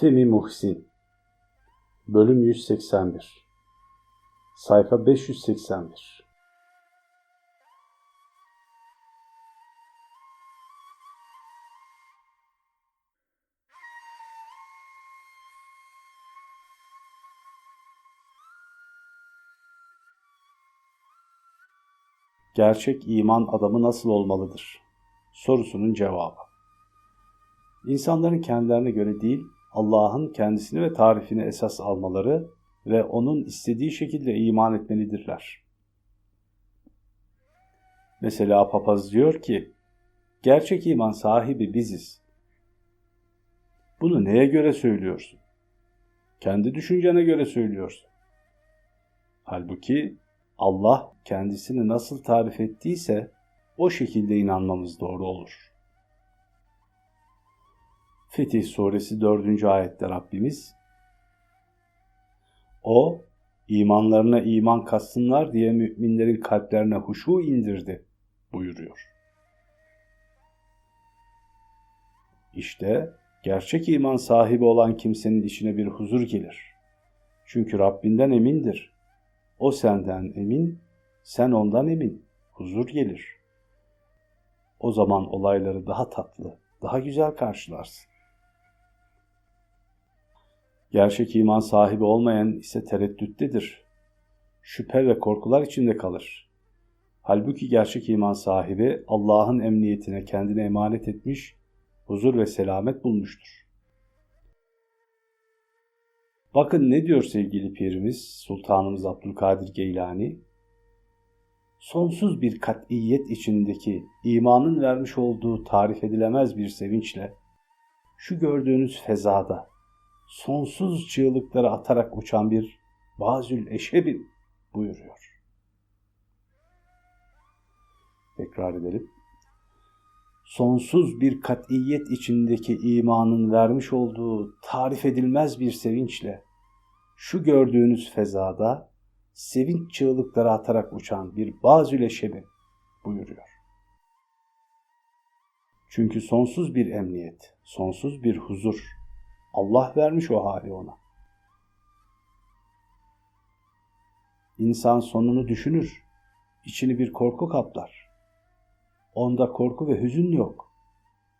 Femi Muhsin Bölüm 181 Sayfa 581 Gerçek iman adamı nasıl olmalıdır? Sorusunun cevabı. İnsanların kendilerine göre değil, Allah'ın kendisini ve tarifini esas almaları ve onun istediği şekilde iman etmelidirler. Mesela papaz diyor ki, gerçek iman sahibi biziz. Bunu neye göre söylüyorsun? Kendi düşüncene göre söylüyorsun. Halbuki Allah kendisini nasıl tarif ettiyse o şekilde inanmamız doğru olur. Fetih Suresi 4. ayette Rabbimiz O, imanlarına iman katsınlar diye müminlerin kalplerine huşu indirdi buyuruyor. İşte gerçek iman sahibi olan kimsenin içine bir huzur gelir. Çünkü Rabbinden emindir. O senden emin, sen ondan emin. Huzur gelir. O zaman olayları daha tatlı, daha güzel karşılarsın. Gerçek iman sahibi olmayan ise tereddüttedir. Şüphe ve korkular içinde kalır. Halbuki gerçek iman sahibi Allah'ın emniyetine kendini emanet etmiş, huzur ve selamet bulmuştur. Bakın ne diyor sevgili pirimiz Sultanımız Abdülkadir Geylani? Sonsuz bir kat'iyet içindeki imanın vermiş olduğu tarif edilemez bir sevinçle şu gördüğünüz fezada sonsuz çığlıkları atarak uçan bir bazül eşebim buyuruyor. Tekrar edelim. Sonsuz bir kat'iyet içindeki imanın vermiş olduğu tarif edilmez bir sevinçle şu gördüğünüz fezada sevinç çığlıkları atarak uçan bir bazül eşebi buyuruyor. Çünkü sonsuz bir emniyet, sonsuz bir huzur, Allah vermiş o hali ona. İnsan sonunu düşünür, içini bir korku kaplar. Onda korku ve hüzün yok.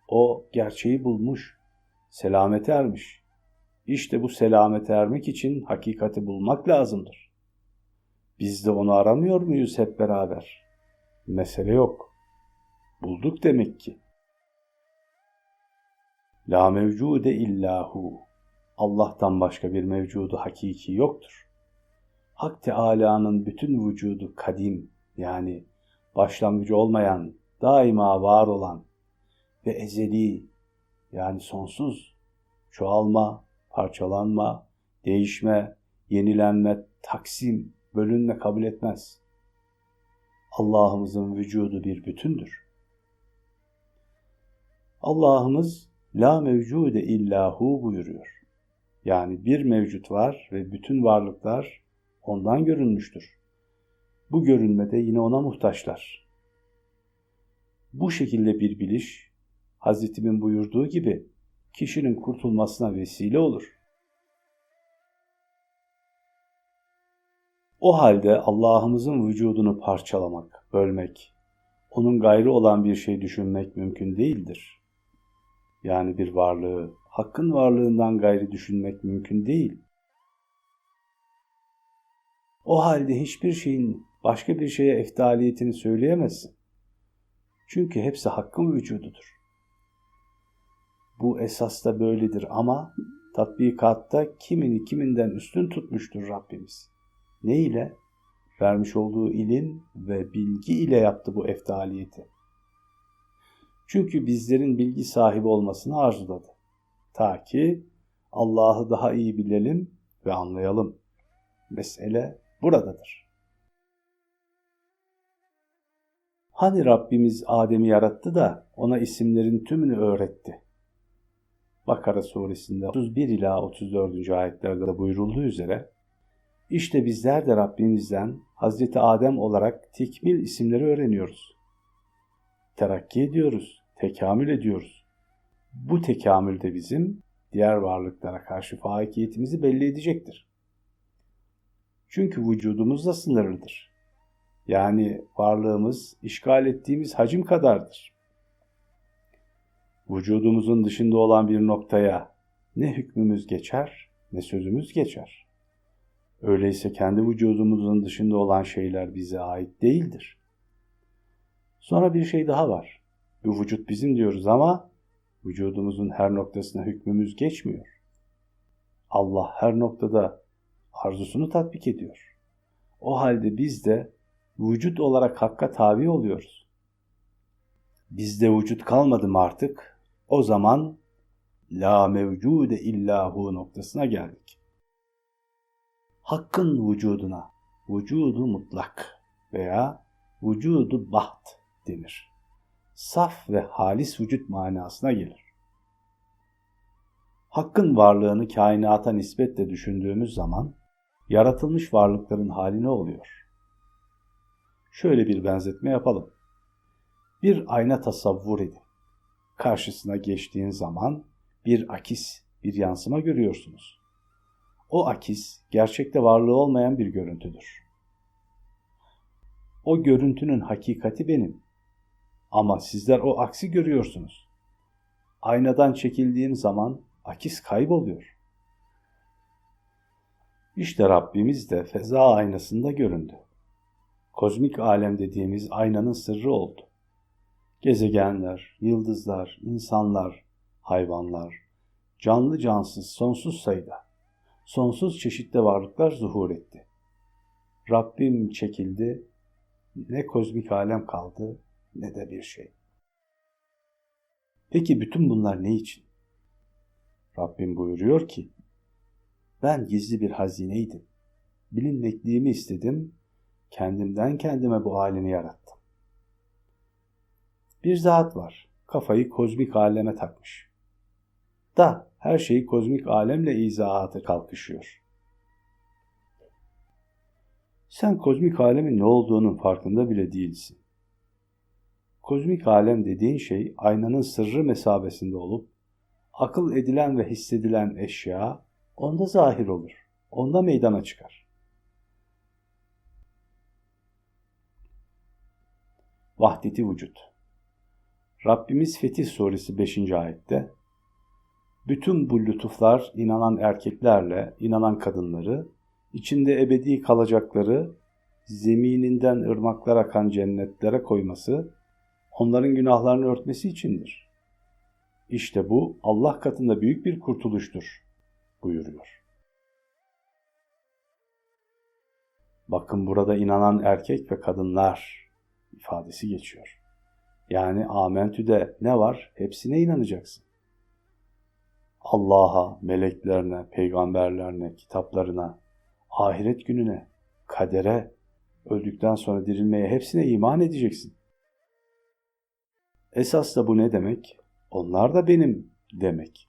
O gerçeği bulmuş, selamete ermiş. İşte bu selamete ermek için hakikati bulmak lazımdır. Biz de onu aramıyor muyuz hep beraber? Mesele yok. Bulduk demek ki. La mevcude illahu. Allah'tan başka bir mevcudu hakiki yoktur. Hak Teâlâ'nın bütün vücudu kadim yani başlangıcı olmayan, daima var olan ve ezeli yani sonsuz, çoğalma, parçalanma, değişme, yenilenme, taksim, bölünme kabul etmez. Allah'ımızın vücudu bir bütündür. Allah'ımız la mevcude illahu buyuruyor. Yani bir mevcut var ve bütün varlıklar ondan görünmüştür. Bu görünmede yine ona muhtaçlar. Bu şekilde bir biliş, Hazretimin buyurduğu gibi kişinin kurtulmasına vesile olur. O halde Allah'ımızın vücudunu parçalamak, bölmek, onun gayrı olan bir şey düşünmek mümkün değildir yani bir varlığı, hakkın varlığından gayri düşünmek mümkün değil. O halde hiçbir şeyin başka bir şeye eftaliyetini söyleyemezsin. Çünkü hepsi hakkın vücududur. Bu esas da böyledir ama tatbikatta kimini kiminden üstün tutmuştur Rabbimiz. Ne ile? Vermiş olduğu ilim ve bilgi ile yaptı bu eftaliyeti. Çünkü bizlerin bilgi sahibi olmasını arzuladı. Ta ki Allah'ı daha iyi bilelim ve anlayalım. Mesele buradadır. Hani Rabbimiz Adem'i yarattı da ona isimlerin tümünü öğretti. Bakara suresinde 31 ila 34. ayetlerde de buyurulduğu üzere işte bizler de Rabbimizden Hazreti Adem olarak tekmil isimleri öğreniyoruz terakki ediyoruz, tekamül ediyoruz. Bu tekamülde bizim diğer varlıklara karşı faikiyetimizi belli edecektir. Çünkü vücudumuz da sınırlıdır. Yani varlığımız işgal ettiğimiz hacim kadardır. Vücudumuzun dışında olan bir noktaya ne hükmümüz geçer ne sözümüz geçer. Öyleyse kendi vücudumuzun dışında olan şeyler bize ait değildir. Sonra bir şey daha var. Bu vücut bizim diyoruz ama vücudumuzun her noktasına hükmümüz geçmiyor. Allah her noktada arzusunu tatbik ediyor. O halde biz de vücut olarak hakka tabi oluyoruz. Bizde vücut kalmadı mı artık? O zaman la mevcude illahu noktasına geldik. Hakkın vücuduna, vücudu mutlak veya vücudu baht denir. Saf ve halis vücut manasına gelir. Hakkın varlığını kainata nispetle düşündüğümüz zaman yaratılmış varlıkların hali ne oluyor? Şöyle bir benzetme yapalım. Bir ayna tasavvur edin. Karşısına geçtiğin zaman bir akis, bir yansıma görüyorsunuz. O akis gerçekte varlığı olmayan bir görüntüdür. O görüntünün hakikati benim. Ama sizler o aksi görüyorsunuz. Aynadan çekildiğim zaman akis kayboluyor. İşte Rabbimiz de feza aynasında göründü. Kozmik alem dediğimiz aynanın sırrı oldu. Gezegenler, yıldızlar, insanlar, hayvanlar, canlı cansız sonsuz sayıda, sonsuz çeşitli varlıklar zuhur etti. Rabbim çekildi, ne kozmik alem kaldı ne de bir şey. Peki bütün bunlar ne için? Rabbim buyuruyor ki, ben gizli bir hazineydim. Bilinmekliğimi istedim, kendimden kendime bu alemi yarattım. Bir zat var, kafayı kozmik aleme takmış. Da her şeyi kozmik alemle izahatı kalkışıyor. Sen kozmik alemin ne olduğunun farkında bile değilsin. Kozmik alem dediğin şey aynanın sırrı mesabesinde olup, akıl edilen ve hissedilen eşya onda zahir olur, onda meydana çıkar. Vahdeti vücut Rabbimiz Fetih Suresi 5. ayette bütün bu lütuflar inanan erkeklerle inanan kadınları, içinde ebedi kalacakları, zemininden ırmaklar akan cennetlere koyması, onların günahlarını örtmesi içindir. İşte bu Allah katında büyük bir kurtuluştur buyuruyor. Bakın burada inanan erkek ve kadınlar ifadesi geçiyor. Yani amentüde ne var? Hepsine inanacaksın. Allah'a, meleklerine, peygamberlerine, kitaplarına, ahiret gününe, kadere, öldükten sonra dirilmeye hepsine iman edeceksin. Esas da bu ne demek? Onlar da benim demek.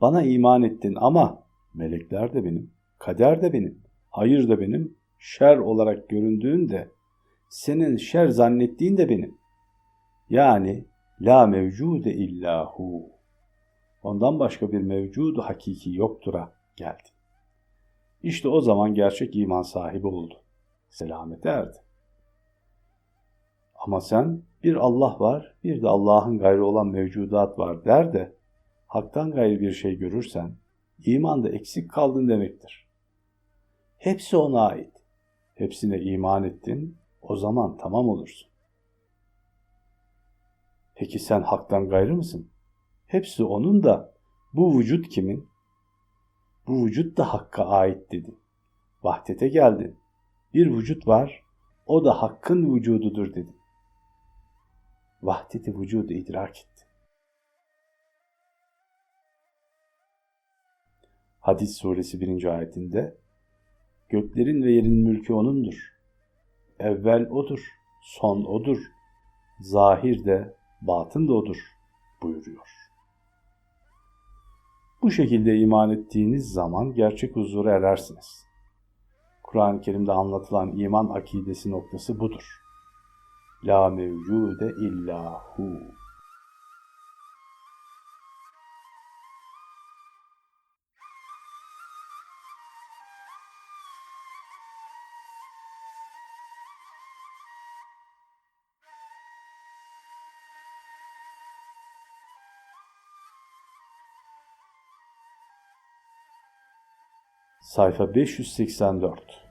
Bana iman ettin ama melekler de benim, kader de benim, hayır da benim, şer olarak göründüğün de senin şer zannettiğin de benim. Yani la mevcude illahu. Ondan başka bir mevcudu hakiki yoktura geldi. İşte o zaman gerçek iman sahibi oldu. Selamete erdi. Ama sen bir Allah var, bir de Allah'ın gayrı olan mevcudat var der de haktan gayrı bir şey görürsen imanda eksik kaldın demektir. Hepsi ona ait. Hepsine iman ettin, o zaman tamam olursun. Peki sen haktan gayrı mısın? Hepsi onun da bu vücut kimin? Bu vücut da Hakk'a ait dedi. Vahdete geldin. Bir vücut var, o da Hakk'ın vücududur dedi. Vahdeti vücudu idrak etti. Hadis suresi 1. ayetinde Göklerin ve yerin mülkü O'nundur. Evvel O'dur, son O'dur, zahir de, batın da O'dur buyuruyor. Bu şekilde iman ettiğiniz zaman gerçek huzura erersiniz. Kur'an-ı Kerim'de anlatılan iman akidesi noktası budur. La mevcude illahu. Sayfa 584